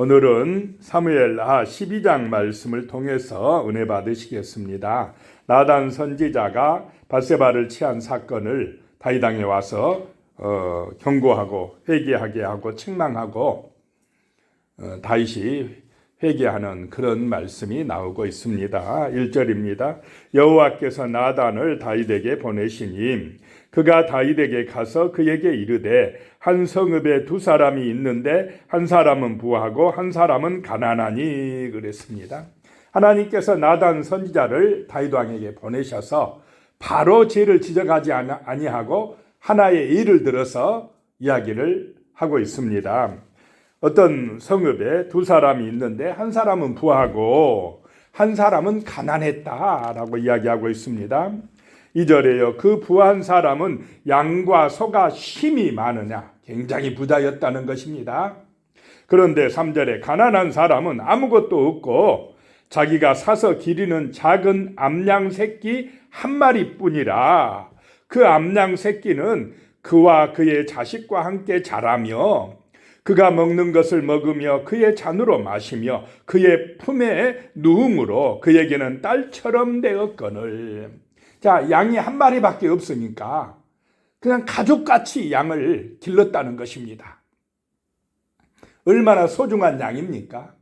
오늘은 사무엘하 12장 말씀을 통해서 은혜 받으시겠습니다. 나단 선지자가 바세바를 취한 사건을 다이당에 와서 어, 경고하고 회개하게 하고 책망하고 어, 다윗이 회개하는 그런 말씀이 나오고 있습니다. 1절입니다. 여호와께서 나단을 다윗에게 보내시니 그가 다윗에게 가서 그에게 이르되 한 성읍에 두 사람이 있는데 한 사람은 부하고 한 사람은 가난하니 그랬습니다. 하나님께서 나단 선지자를 다윗 왕에게 보내셔서 바로 죄를 지적하지 아니하고 하나의 일을 들어서 이야기를 하고 있습니다. 어떤 성읍에 두 사람이 있는데 한 사람은 부하고 한 사람은 가난했다라고 이야기하고 있습니다. 이절에요. 그 부한 사람은 양과 소가 힘이 많으냐? 굉장히 부자였다는 것입니다. 그런데 3절에 가난한 사람은 아무것도 없고 자기가 사서 기르는 작은 암양 새끼 한 마리뿐이라 그 암양 새끼는 그와 그의 자식과 함께 자라며 그가 먹는 것을 먹으며 그의 잔으로 마시며 그의 품에 누움으로 그에게는 딸처럼 되었거늘. 자, 양이 한 마리밖에 없으니까 그냥 가족같이 양을 길렀다는 것입니다. 얼마나 소중한 양입니까?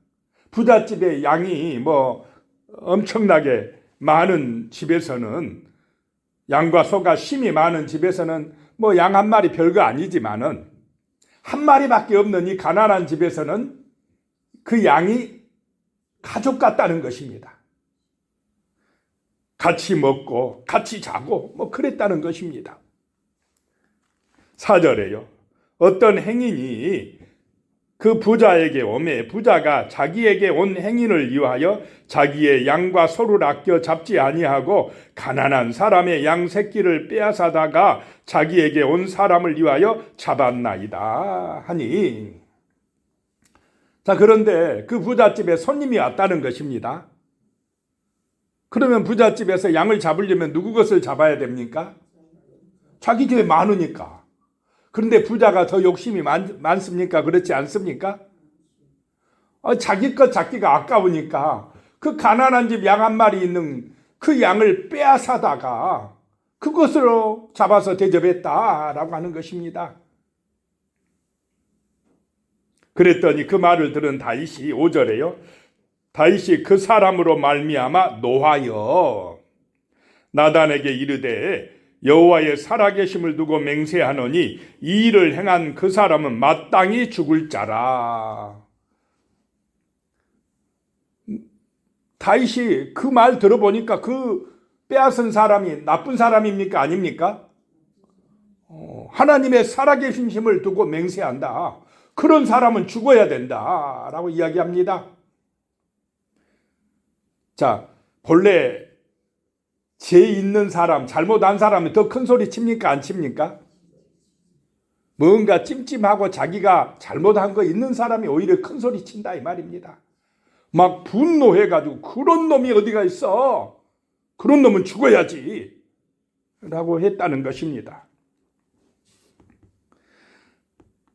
부잣집에 양이 뭐 엄청나게 많은 집에서는 양과 소가 심이 많은 집에서는 뭐 양 한 마리 별거 아니지만은 한 마리밖에 없는 이 가난한 집에서는 그 양이 가족 같다는 것입니다. 같이 먹고 같이 자고 뭐 그랬다는 것입니다. 사절에요. 어떤 행인이 그 부자에게 오매 부자가 자기에게 온 행인을 위하여 자기의 양과 소를 아껴 잡지 아니하고 가난한 사람의 양 새끼를 빼앗아다가 자기에게 온 사람을 위하여 잡았나이다 하니 자 그런데 그 부잣집에 손님이 왔다는 것입니다. 그러면 부잣집에서 양을 잡으려면 누구 것을 잡아야 됩니까? 자기 집에 많으니까. 그런데 부자가 더 욕심이 많, 많습니까? 그렇지 않습니까? 어, 자기 것 잡기가 아까우니까 그 가난한 집 양 한 마리 있는 그 양을 빼앗아다가 그것으로 잡아서 대접했다라고 하는 것입니다. 그랬더니 그 말을 들은 다윗이 5절에요. 다윗이 그 사람으로 말미암아 노하여 나단에게 이르되 여호와의 살아계심을 두고 맹세하노니 이 일을 행한 그 사람은 마땅히 죽을 자라. 다윗이 그 말 들어보니까 그 빼앗은 사람이 나쁜 사람입니까 아닙니까? 어, 하나님의 살아계심심을 두고 맹세한다. 그런 사람은 죽어야 된다 라고 이야기합니다. 자, 본래 죄 있는 사람, 잘못한 사람이 더 큰 소리 칩니까? 안 칩니까? 뭔가 찜찜하고 자기가 잘못한 거 있는 사람이 오히려 큰 소리 친다 이 말입니다. 막 분노해가지고 그런 놈이 어디가 있어? 그런 놈은 죽어야지. 라고 했다는 것입니다.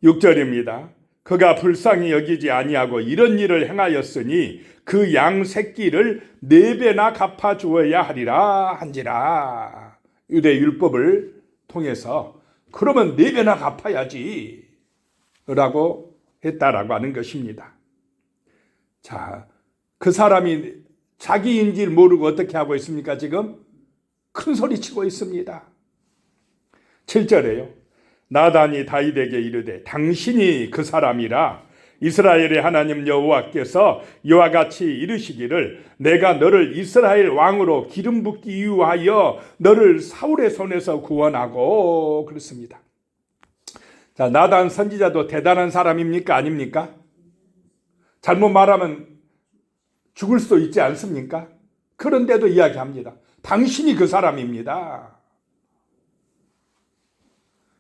6절입니다. 그가 불쌍히 여기지 아니하고 이런 일을 행하였으니 그 양 새끼를 네 배나 갚아 주어야 하리라 한지라 유대 율법을 통해서 그러면 네 배나 갚아야지 라고 했다라고 하는 것입니다. 자, 그 사람이 자기인지를 모르고 어떻게 하고 있습니까? 지금 큰 소리 치고 있습니다. 7절에요. 나단이 다윗에게 이르되 당신이 그 사람이라 이스라엘의 하나님 여호와께서 이와 같이 이르시기를 내가 너를 이스라엘 왕으로 기름 붓기 이유하여 너를 사울의 손에서 구원하고 그렇습니다. 자, 나단 선지자도 대단한 사람입니까? 아닙니까? 잘못 말하면 죽을 수도 있지 않습니까? 그런데도 이야기합니다. 당신이 그 사람입니다.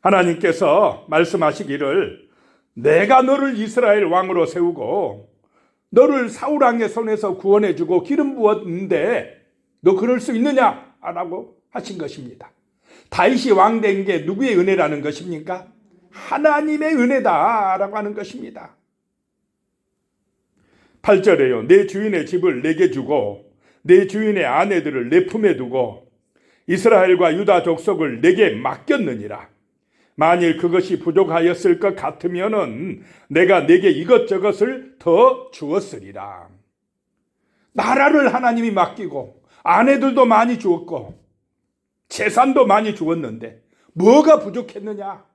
하나님께서 말씀하시기를 내가 너를 이스라엘 왕으로 세우고 너를 사울 왕의 손에서 구원해 주고 기름 부었는데 너 그럴 수 있느냐라고 하신 것입니다. 다윗이 왕 된 게 누구의 은혜라는 것입니까? 하나님의 은혜다라고 하는 것입니다. 8절에요. 내 주인의 집을 내게 주고 내 주인의 아내들을 내 품에 두고 이스라엘과 유다 족속을 내게 맡겼느니라. 만일 그것이 부족하였을 것 같으면은 내가 내게 이것저것을 더 주었으리라. 나라를 하나님이 맡기고 아내들도 많이 주었고 재산도 많이 주었는데 뭐가 부족했느냐?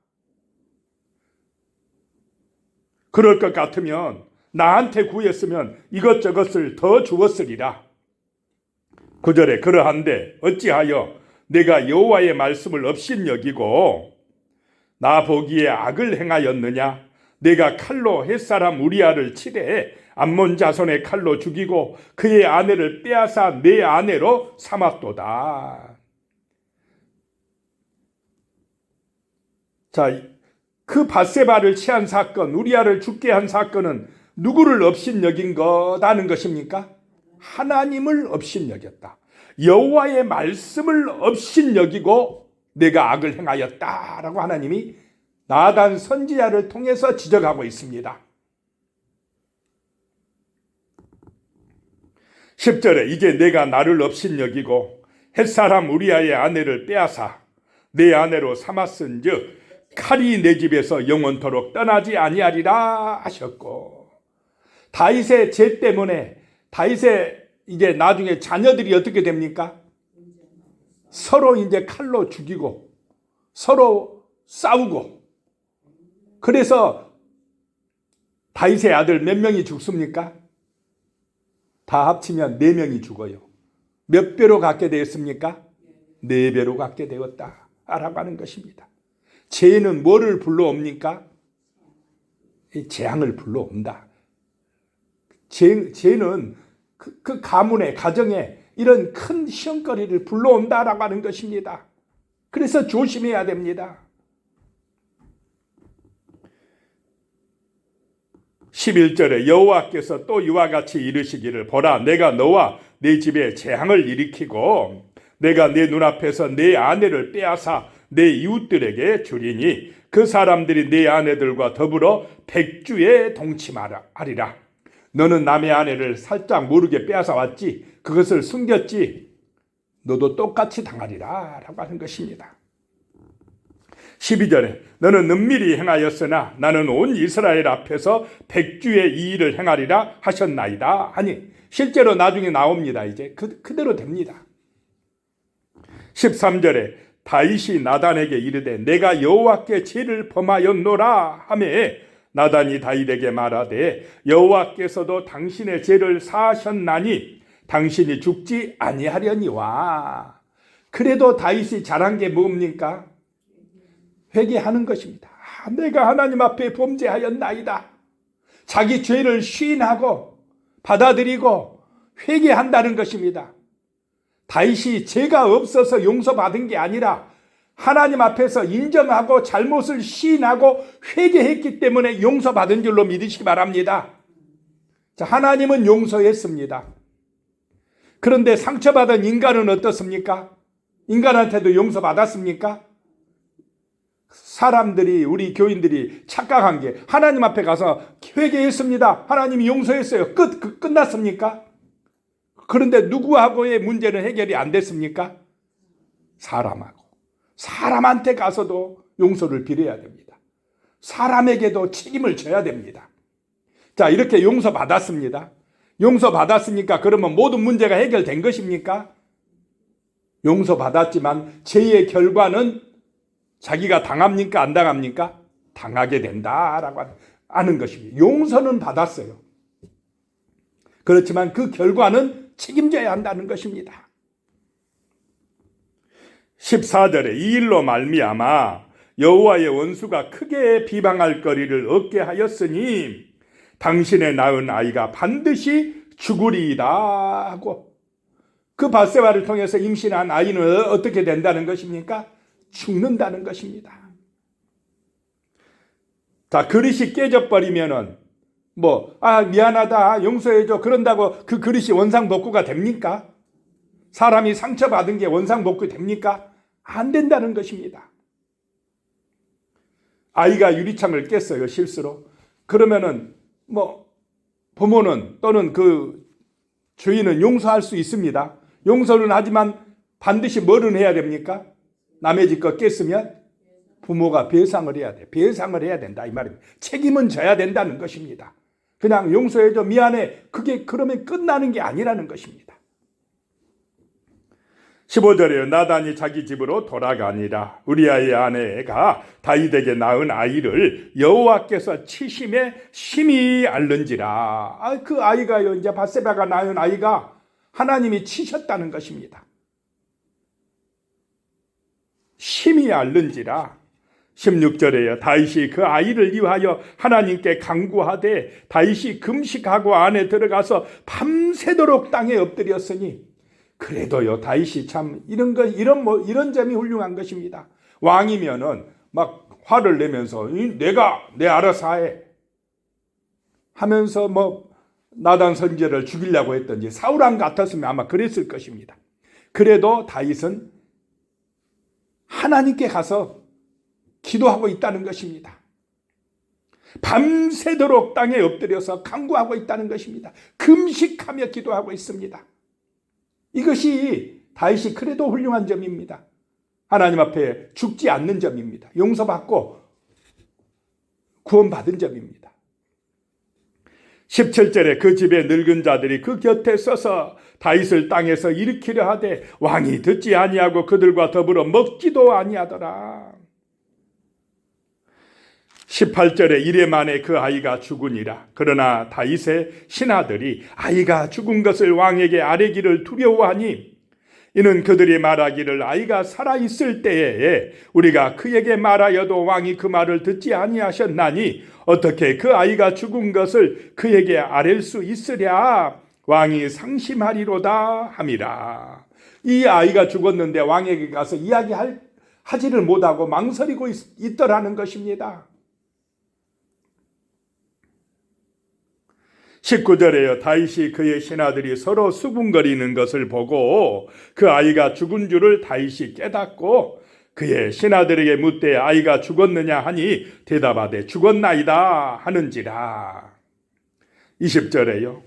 그럴 것 같으면 나한테 구했으면 이것저것을 더 주었으리라. 구절에 그러한데 어찌하여 내가 여호와의 말씀을 업신 여기고 나 보기에 악을 행하였느냐? 내가 칼로 햇사람 우리아를 치되 암몬 자손의 칼로 죽이고 그의 아내를 빼앗아 내 아내로 삼았도다. 자, 그 바세바를 취한 사건, 우리아를 죽게 한 사건은 누구를 업신여긴 거다는 것입니까? 하나님을 업신여겼다. 여호와의 말씀을 업신여기고 내가 악을 행하였다라고 하나님이 나단 선지자를 통해서 지적하고 있습니다. 10절에 이제 내가 나를 업신여기고 햇사람 우리아의 아내를 빼앗아 내 아내로 삼았은즉 칼이 내 집에서 영원토록 떠나지 아니하리라 하셨고 다윗의 죄 때문에 다윗의 이제 나중에 자녀들이 어떻게 됩니까? 서로 이제 칼로 죽이고 서로 싸우고 그래서 다윗의 아들 몇 명이 죽습니까? 다 합치면 네 명이 죽어요. 몇 배로 갖게 되었습니까? 네 배로 갖게 되었다라고 하는 것입니다. 죄는 뭐를 불러옵니까? 재앙을 불러온다. 죄, 죄는 그, 그 가문에, 가정에 이런 큰 시험거리를 불러온다라고 하는 것입니다. 그래서 조심해야 됩니다. 11절에 여호와께서 또 이와 같이 이르시기를 보라 내가 너와 내 집에 재앙을 일으키고 내가 내 눈앞에서 내 아내를 빼앗아 내 이웃들에게 주리니 그 사람들이 내 아내들과 더불어 백주에 동침하리라. 너는 남의 아내를 살짝 모르게 빼앗아 왔지. 그것을 숨겼지. 너도 똑같이 당하리라. 라고 하는 것입니다. 12절에 너는 은밀히 행하였으나 나는 온 이스라엘 앞에서 백주의 이 일을 행하리라 하셨나이다. 아니 실제로 나중에 나옵니다. 이제 그, 그대로 됩니다. 13절에 다윗이 나단에게 이르되 내가 여호와께 죄를 범하였노라 하매 나단이 다윗에게 말하되 여호와께서도 당신의 죄를 사하셨나니 당신이 죽지 아니하려니와 그래도 다윗이 잘한 게 뭡니까? 회개하는 것입니다. 아, 내가 하나님 앞에 범죄하였나이다. 자기 죄를 시인하고 받아들이고 회개한다는 것입니다. 다윗이 죄가 없어서 용서받은 게 아니라 하나님 앞에서 인정하고 잘못을 시인하고 회개했기 때문에 용서받은 줄로 믿으시기 바랍니다. 자, 하나님은 용서했습니다. 그런데 상처받은 인간은 어떻습니까? 인간한테도 용서받았습니까? 사람들이 우리 교인들이 착각한 게 하나님 앞에 가서 회개했습니다. 하나님이 용서했어요. 끝 그, 끝났습니까? 그런데 누구하고의 문제는 해결이 안 됐습니까? 사람하고. 사람한테 가서도 용서를 빌어야 됩니다. 사람에게도 책임을 져야 됩니다. 자, 이렇게 용서 받았습니다. 용서 받았으니까 그러면 모든 문제가 해결된 것입니까? 용서 받았지만 죄의 결과는 자기가 당합니까? 안 당합니까? 당하게 된다라고 하는 것입니다. 용서는 받았어요. 그렇지만 그 결과는 책임져야 한다는 것입니다. 14절에 이 일로 말미암아 여호와의 원수가 크게 비방할 거리를 얻게 하였으니 당신의 낳은 아이가 반드시 죽으리이다 하고 그 바세바를 통해서 임신한 아이는 어떻게 된다는 것입니까? 죽는다는 것입니다. 자, 그릇이 깨져버리면은 뭐, 아, 미안하다, 용서해줘. 그런다고 그 그릇이 원상복구가 됩니까? 사람이 상처받은 게 원상복구 됩니까? 안 된다는 것입니다. 아이가 유리창을 깼어요, 실수로. 그러면은, 뭐, 부모는 또는 그 주인은 용서할 수 있습니다. 용서는 하지만 반드시 뭐를 해야 됩니까? 남의 집 거 깼으면 부모가 배상을 해야 돼. 배상을 해야 된다. 이 말입니다. 책임은 져야 된다는 것입니다. 그냥 용서해줘. 미안해. 그게 그러면 끝나는 게 아니라는 것입니다. 15절에 나단이 자기 집으로 돌아가니라. 우리아의 아내가 다윗에게 낳은 아이를 여호와께서 치심에 심히 알는지라. 아, 그 아이가요 이제 바세바가 낳은 아이가 하나님이 치셨다는 것입니다. 심히 알는지라. 16절에요. 다윗이 그 아이를 위하여 하나님께 강구하되 다윗이 금식하고 안에 들어가서 밤새도록 땅에 엎드렸으니 그래도요 다윗이 참 이런 거 이런 뭐 이런 점이 훌륭한 것입니다. 왕이면은 막 화를 내면서 이 내가 내 알아서 해 하면서 뭐 나단 선제를 죽이려고 했던지 사울왕 같았으면 아마 그랬을 것입니다. 그래도 다윗은 하나님께 가서 기도하고 있다는 것입니다. 밤새도록 땅에 엎드려서 강구하고 있다는 것입니다. 금식하며 기도하고 있습니다. 이것이 다윗이 그래도 훌륭한 점입니다. 하나님 앞에 죽지 않는 점입니다. 용서받고 구원받은 점입니다. 17절에 그 집에 늙은 자들이 그 곁에 서서 다윗을 땅에서 일으키려 하되 왕이 듣지 아니하고 그들과 더불어 먹지도 아니하더라. 18절에 이래 만에 그 아이가 죽으니라. 그러나 다윗의 신하들이 아이가 죽은 것을 왕에게 아뢰기를 두려워하니 이는 그들이 말하기를 아이가 살아 있을 때에 우리가 그에게 말하여도 왕이 그 말을 듣지 아니하셨나니 어떻게 그 아이가 죽은 것을 그에게 아랠 수 있으랴 왕이 상심하리로다 함이라. 이 아이가 죽었는데 왕에게 가서 이야기할 하지를 못하고 망설이고 있, 있더라는 것입니다. 19절에요. 다윗이 그의 신하들이 서로 수군거리는 것을 보고 그 아이가 죽은 줄을 다윗이 깨닫고 그의 신하들에게 묻되 아이가 죽었느냐 하니 대답하되 죽었나이다 하는지라. 20절에요.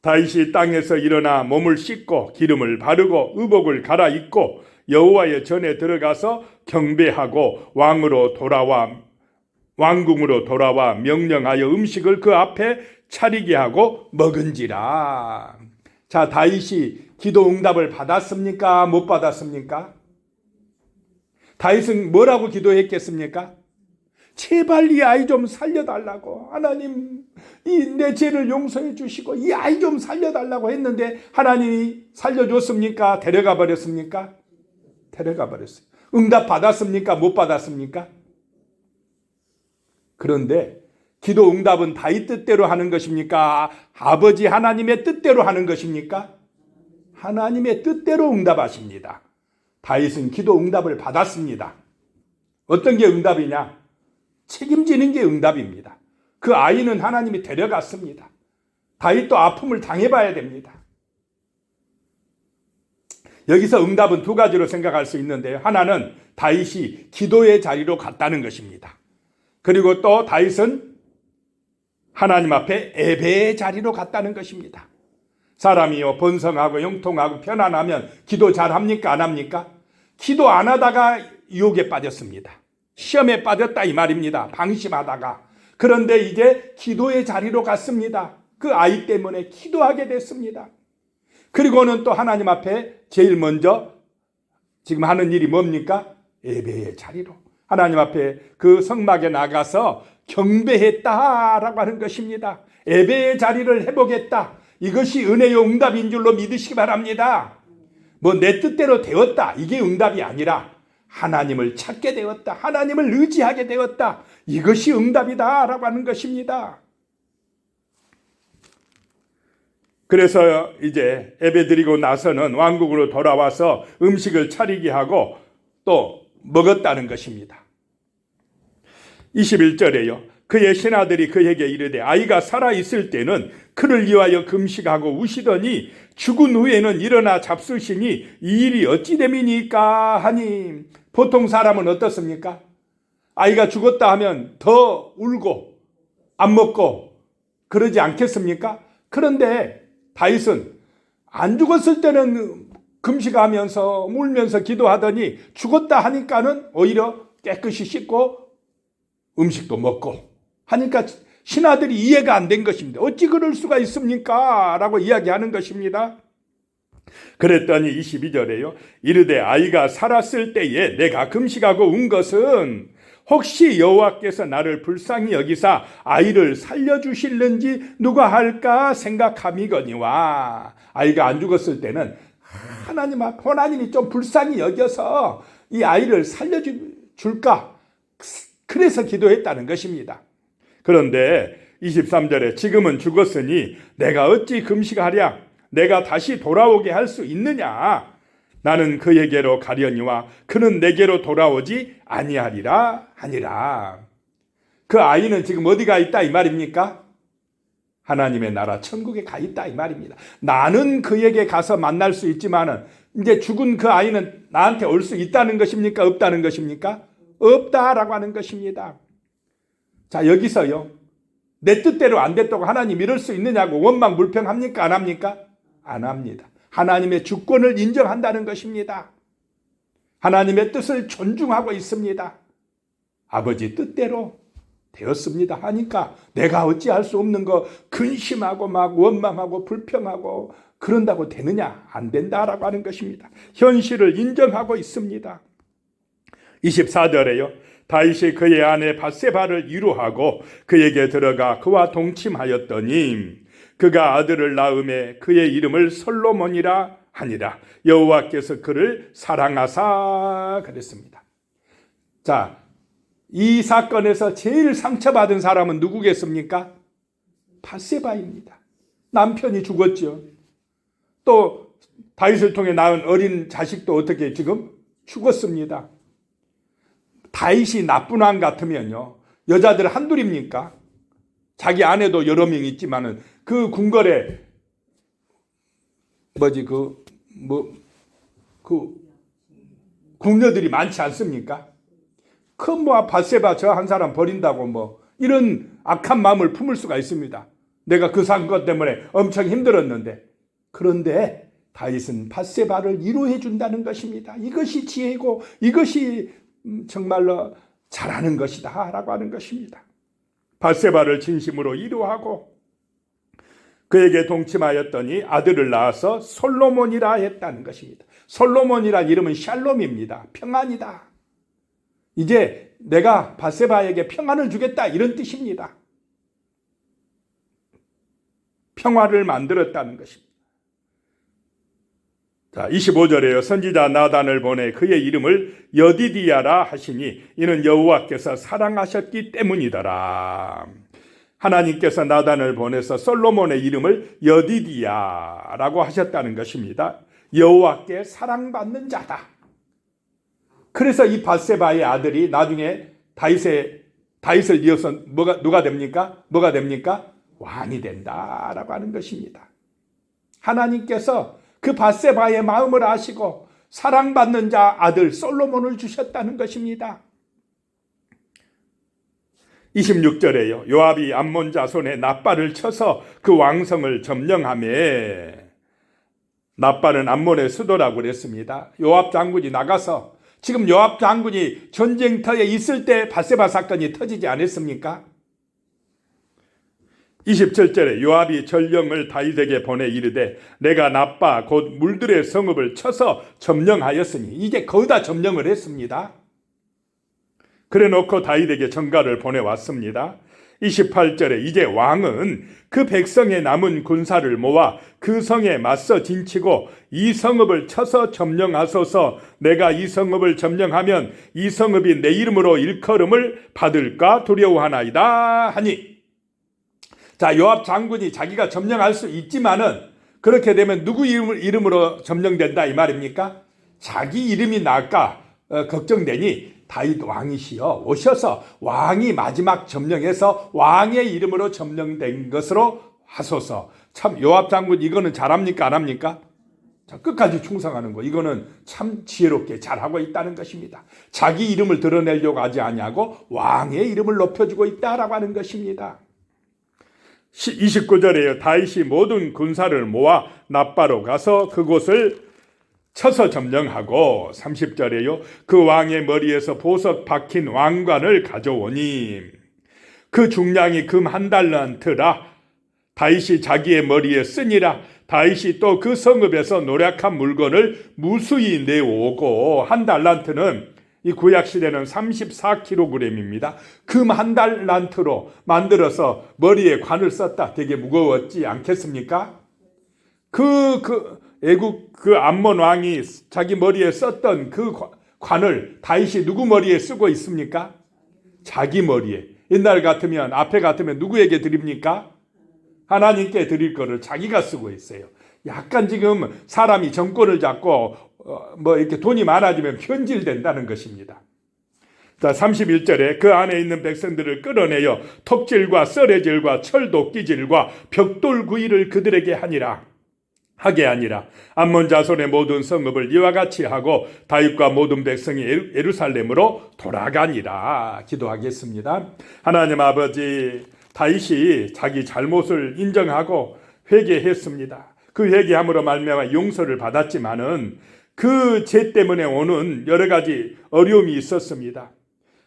다윗이 땅에서 일어나 몸을 씻고 기름을 바르고 의복을 갈아입고 여호와의 전에 들어가서 경배하고 왕으로 돌아와 왕궁으로 돌아와 명령하여 음식을 그 앞에 차리게 하고 먹은지라. 자, 다윗이 기도 응답을 받았습니까? 못 받았습니까? 다윗은 뭐라고 기도했겠습니까? 제발 이 아이 좀 살려달라고. 하나님, 이 내 죄를 용서해 주시고, 이 아이 좀 살려달라고 했는데, 하나님이 살려줬습니까? 데려가 버렸습니까? 데려가 버렸어요. 응답 받았습니까? 못 받았습니까? 그런데 기도 응답은 다윗 뜻대로 하는 것입니까? 아버지 하나님의 뜻대로 하는 것입니까? 하나님의 뜻대로 응답하십니다. 다윗은 기도 응답을 받았습니다. 어떤 게 응답이냐? 책임지는 게 응답입니다. 그 아이는 하나님이 데려갔습니다. 다윗도 아픔을 당해봐야 됩니다. 여기서 응답은 두 가지로 생각할 수 있는데요. 하나는 다윗이 기도의 자리로 갔다는 것입니다. 그리고 또 다윗은 하나님 앞에 예배의 자리로 갔다는 것입니다. 사람이요 번성하고 영통하고 편안하면 기도 잘 합니까 안 합니까? 기도 안 하다가 유혹에 빠졌습니다. 시험에 빠졌다 이 말입니다. 방심하다가 그런데 이제 기도의 자리로 갔습니다. 그 아이 때문에 기도하게 됐습니다. 그리고는 또 하나님 앞에 제일 먼저 지금 하는 일이 뭡니까? 예배의 자리로 하나님 앞에 그 성막에 나가서 경배했다라고 하는 것입니다. 예배의 자리를 해보겠다. 이것이 은혜의 응답인 줄로 믿으시기 바랍니다. 뭐 내 뜻대로 되었다. 이게 응답이 아니라 하나님을 찾게 되었다. 하나님을 의지하게 되었다. 이것이 응답이다라고 하는 것입니다. 그래서 이제 예배 드리고 나서는 왕국으로 돌아와서 음식을 차리게 하고 또 먹었다는 것입니다. 21절에요. 그의 신하들이 그에게 이르되 아이가 살아 있을 때는 그를 위하여 금식하고 우시더니 죽은 후에는 일어나 잡수시니 이 일이 어찌 됨이니까 하니 보통 사람은 어떻습니까? 아이가 죽었다 하면 더 울고 안 먹고 그러지 않겠습니까? 그런데 다윗은 안 죽었을 때는 금식하면서 울면서 기도하더니 죽었다 하니까는 오히려 깨끗이 씻고 음식도 먹고 하니까 신하들이 이해가 안 된 것입니다. 어찌 그럴 수가 있습니까? 라고 이야기하는 것입니다. 그랬더니 22절에요. 이르되 아이가 살았을 때에 내가 금식하고 운 것은 혹시 여호와께서 나를 불쌍히 여기사 아이를 살려주실는지 누가 할까 생각함이거니와 아이가 안 죽었을 때는 하나님 앞 하나님이 좀 불쌍히 여겨서 이 아이를 살려줄까 그래서 기도했다는 것입니다. 그런데 23절에 지금은 죽었으니 내가 어찌 금식하랴 내가 다시 돌아오게 할 수 있느냐 나는 그에게로 가려니와 그는 내게로 돌아오지 아니하리라 하니라 그 아이는 지금 어디가 있다 이 말입니까? 하나님의 나라 천국에 가 있다 이 말입니다. 나는 그에게 가서 만날 수 있지만은 이제 죽은 그 아이는 나한테 올 수 있다는 것입니까? 없다는 것입니까? 없다라고 하는 것입니다. 자, 여기서요. 내 뜻대로 안 됐다고 하나님 이럴 수 있느냐고 원망 불평합니까? 안 합니까? 안 합니다. 하나님의 주권을 인정한다는 것입니다. 하나님의 뜻을 존중하고 있습니다. 아버지 뜻대로 되었습니다 하니까 내가 어찌할 수 없는 거 근심하고 막 원망하고 불평하고 그런다고 되느냐? 안 된다라고 하는 것입니다. 현실을 인정하고 있습니다. 24절에요. 다윗이 그의 아내 바세바를 위로하고 그에게 들어가 그와 동침하였더니 그가 아들을 낳음에 그의 이름을 솔로몬이라 하니라 여호와께서 그를 사랑하사 그랬습니다. 자, 이 사건에서 제일 상처받은 사람은 누구겠습니까? 바세바입니다. 남편이 죽었죠. 또 다윗을 통해 낳은 어린 자식도 어떻게 지금 죽었습니다. 다윗이 나쁜 왕 같으면요. 여자들 한둘입니까? 자기 아내도 여러 명 있지만은 그 궁궐에 뭐지 그 뭐 그 궁녀들이 많지 않습니까? 큰뭐 바세바 저 한 사람 버린다고 뭐 이런 악한 마음을 품을 수가 있습니다. 내가 그 사건 때문에 엄청 힘들었는데 그런데 다윗은 바세바를 위로해 준다는 것입니다. 이것이 지혜고 이것이 음, 정말로 잘하는 것이다 라고 하는 것입니다. 바세바를 진심으로 위로하고 그에게 동침하였더니 아들을 낳아서 솔로몬이라 했다는 것입니다. 솔로몬이란 이름은 샬롬입니다. 평안이다. 이제 내가 바세바에게 평안을 주겠다 이런 뜻입니다. 평화를 만들었다는 것입니다. 자, 25절에요. 선지자 나단을 보내 그의 이름을 여디디야라 하시니 이는 여호와께서 사랑하셨기 때문이더라. 하나님께서 나단을 보내서 솔로몬의 이름을 여디디야라고 하셨다는 것입니다. 여호와께 사랑받는 자다. 그래서 이 바세바의 아들이 나중에 다윗의 다윗을 이어서 뭐가 누가 됩니까? 뭐가 됩니까? 왕이 된다라고 하는 것입니다. 하나님께서 그 바세바의 마음을 아시고 사랑받는 자 아들 솔로몬을 주셨다는 것입니다. 26절에요. 요압이 암몬 자손의 나빠를 쳐서 그 왕성을 점령함에 나빠는 암몬의 수도라고 그랬습니다. 요압 장군이 나가서 지금 요압 장군이 전쟁터에 있을 때 바세바 사건이 터지지 않았습니까? 27절에 요압이 전령을 다윗에게 보내 이르되 내가 나빠 곧 물들의 성읍을 쳐서 점령하였으니 이제 거기다 점령을 했습니다. 그래 놓고 다윗에게 전가를 보내 왔습니다. 28절에 이제 왕은 그 백성의 남은 군사를 모아 그 성에 맞서 진치고 이 성읍을 쳐서 점령하소서 내가 이 성읍을 점령하면 이 성읍이 내 이름으로 일컬음을 받을까 두려워하나이다 하니 자 요압 장군이 자기가 점령할 수 있지만은 그렇게 되면 누구 이름 으로 점령된다 이 말입니까? 자기 이름이 날까 어, 걱정되니 다윗 왕이시여 오셔서 왕이 마지막 점령해서 왕의 이름으로 점령된 것으로 하소서. 참 요압 장군 이거는 잘합니까 안 합니까? 자, 끝까지 충성하는 거 이거는 참 지혜롭게 잘하고 있다는 것입니다. 자기 이름을 드러내려고 하지 아니하고 왕의 이름을 높여주고 있다라고 하는 것입니다. 29절에요. 다윗이 모든 군사를 모아 나빠로 가서 그곳을 쳐서 점령하고 30절에요. 그 왕의 머리에서 보석 박힌 왕관을 가져오니 그 중량이 금 한 달란트라 다윗이 자기의 머리에 쓰니라 다윗이 또 그 성읍에서 노력한 물건을 무수히 내오고 한 달란트는 이 구약 시대는 34kg입니다. 금 한 달란트로 만들어서 머리에 관을 썼다. 되게 무거웠지 않겠습니까? 그, 그, 애국 그 암몬 왕이 자기 머리에 썼던 그 관- 관을 다윗이 누구 머리에 쓰고 있습니까? 자기 머리에. 옛날 같으면, 앞에 같으면 누구에게 드립니까? 하나님께 드릴 거를 자기가 쓰고 있어요. 약간 지금 사람이 정권을 잡고 어, 뭐 이렇게 돈이 많아지면 편질된다는 것입니다. 자, 31절에 그 안에 있는 백성들을 끌어내어 톱질과 썰애질과 철도끼질과 벽돌 구이를 그들에게 하니라. 하게 아니라 암몬 자손의 모든 성읍을 이와 같이 하고 다윗과 모든 백성이 예루- 예루살렘으로 돌아가니라 기도하겠습니다. 하나님 아버지 다윗이 자기 잘못을 인정하고 회개했습니다. 그 회개함으로 말미암아 용서를 받았지만은 그 죄 때문에 오는 여러 가지 어려움이 있었습니다.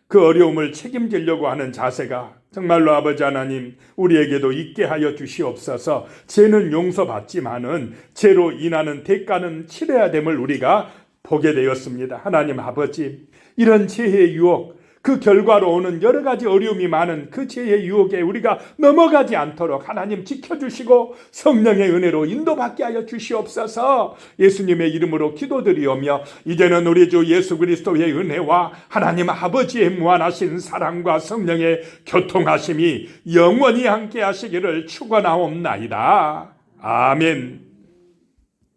그 어려움을 책임지려고 하는 자세가 정말로 아버지 하나님 우리에게도 있게 하여 주시옵소서. 죄는 용서받지만은 죄로 인하는 대가는 치러야 됨을 우리가 보게 되었습니다. 하나님 아버지 이런 죄의 유혹 그 결과로 오는 여러 가지 어려움이 많은 그 죄의 유혹에 우리가 넘어가지 않도록 하나님 지켜주시고 성령의 은혜로 인도받게 하여 주시옵소서 예수님의 이름으로 기도드리오며 이제는 우리 주 예수 그리스도의 은혜와 하나님 아버지의 무한하신 사랑과 성령의 교통하심이 영원히 함께 하시기를 축원하옵나이다. 아멘.